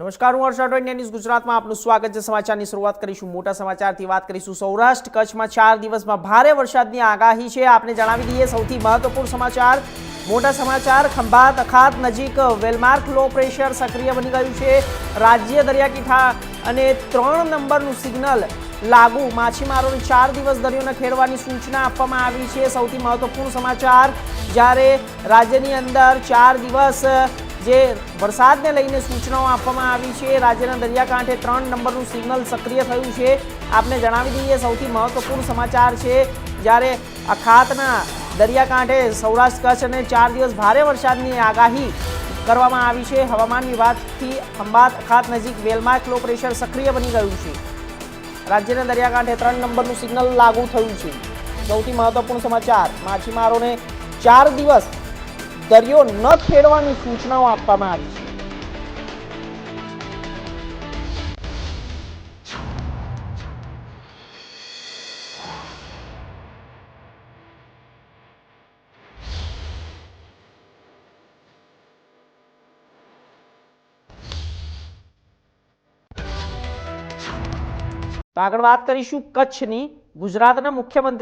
નમસ્કાર, હું હર્ષ અડવાણી ન્યૂઝ ગુજરાતમાં આપનું સ્વાગત છે. સમાચારની શરૂઆત કરીશું. મોટા સમાચારથી વાત કરીશું સૌરાષ્ટ્ર કચ્છમાં. ચાર દિવસમાં ભારે વરસાદની આગાહી છે. આપને જણાવી દઈએ, સૌથી મહત્વપૂર્ણ સમાચાર. મોટા સમાચાર, ખંભાત અખાત નજીક વેલમાર્ક લો પ્રેશર સક્રિય બની ગયું છે. રાજ્ય દરિયાકીઠા અને ત્રણ નંબરનું સિગ્નલ લાગુ. માછીમારોને ચાર દિવસ દરિયોને ખેડવાની સૂચના આપવામાં આવી છે. સૌથી મહત્વપૂર્ણ સમાચાર, જ્યારે રાજ્યની અંદર ચાર દિવસ જે વરસાદને લઈને સૂચનાઓ આપવામાં આવી છે, રાજ્યના દરિયાકાંઠે ત્રણ નંબરનું સિગ્નલ સક્રિય થયું છે. આપને જણાવી દઈએ, સૌથી મહત્વપૂર્ણ સમાચાર છે, જ્યારે અખાતના દરિયાકાંઠે સૌરાષ્ટ્ર કચ્છ અને ચાર દિવસ ભારે વરસાદની આગાહી કરવામાં આવી છે. હવામાન વિભાગથી ખંભાત અખાત નજીક વેલમાર્ક લો પ્રેશર સક્રિય બની ગયું છે. રાજ્યના દરિયાકાંઠે ત્રણ નંબરનું સિગ્નલ લાગુ થયું છે. સૌથી મહત્વપૂર્ણ સમાચાર, માછીમારોને ચાર દિવસ દરિયો ન ખેડવાની સૂચનાઓ આપવામાં આવી છે. તો આગળ વાત કરીશું કચ્છની. ગુજરાતના મુખ્યમંત્રી